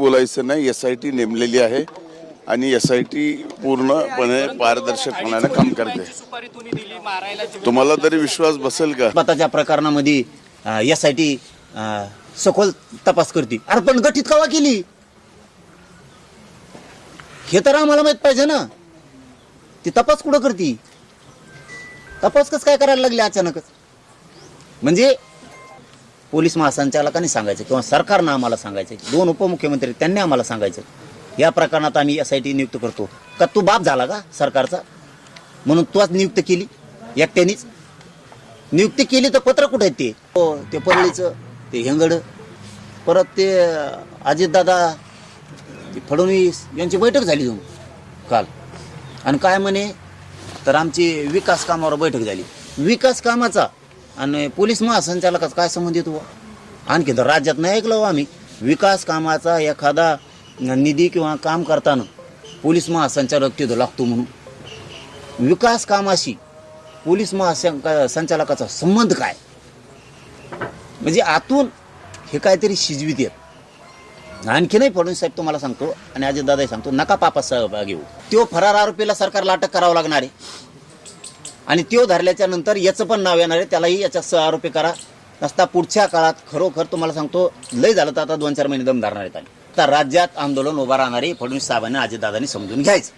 बोलायचं नाही. S I T नेमलेली आहे आणि एस आय टी पूर्णपणे पारदर्शकपणाने काम करते. तुम्हाला तरी विश्वास बसेल का? स्वतःच्या प्रकरणामध्ये एस आय टी सखोल तपास करते. अरे पण गठीत कवा केली? हे तर आम्हाला माहीत पाहिजे ना. ती तपास कुठं करते? तपास कस काय करायला लागले अचानकच? म्हणजे पोलीस महासंचालकांनी सांगायचं किंवा सरकारनं आम्हाला सांगायचं. दोन उपमुख्यमंत्री त्यांनी आम्हाला सांगायचं. या प्रकरणात आम्ही एस आय टी नियुक्त करतो. का तू बाप झाला का सरकारचा? म्हणून तूच नियुक्त केली. एकट्यानीच. नियुक्ती केली तर पत्र कुठे आहेत ते? हो ते परळीचं ते हेंगड. परत ते अजितदादा फडणवीस यांची बैठक झाली जाऊन काल. आणि काय म्हणे? तर आमची विकास कामावर बैठक झाली. विकास कामाचा आणि पोलीस महासंचालकाचा काय संबंध येतो आणखी तर राज्यात नाही ऐकलं हो आम्ही. विकास कामाचा एखादा निधी किंवा काम करताना पोलीस महासंचालक तिथं लागतो म्हणून. विकास कामाशी पोलीस महासंका संचालकाचा संबंध काय? म्हणजे आतून हे काहीतरी शिजवीत येत. आणखी नाही फडणवीस साहेब तुम्हाला सांगतो आणि अजितदादाही सांगतो नका पापा सहभाग घेऊ तो फरार आरोपीला सरकारला अटक करावं लागणार आहे. आणि त्यो धरल्याच्या नंतर याचं पण नाव येणार आहे. त्यालाही याच्या सह आरोपी करा. नसता पुढच्या काळात खरोखर तुम्हाला सांगतो लय झालं तर आता दोन चार महिने दम धरणार आहेत आता राज्यात आंदोलन उभा राहणारे फडणवीस साहेबांनी अजितदादांनी समजून घ्यायचं.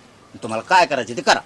तुम्हाला काय करायचे ते करा.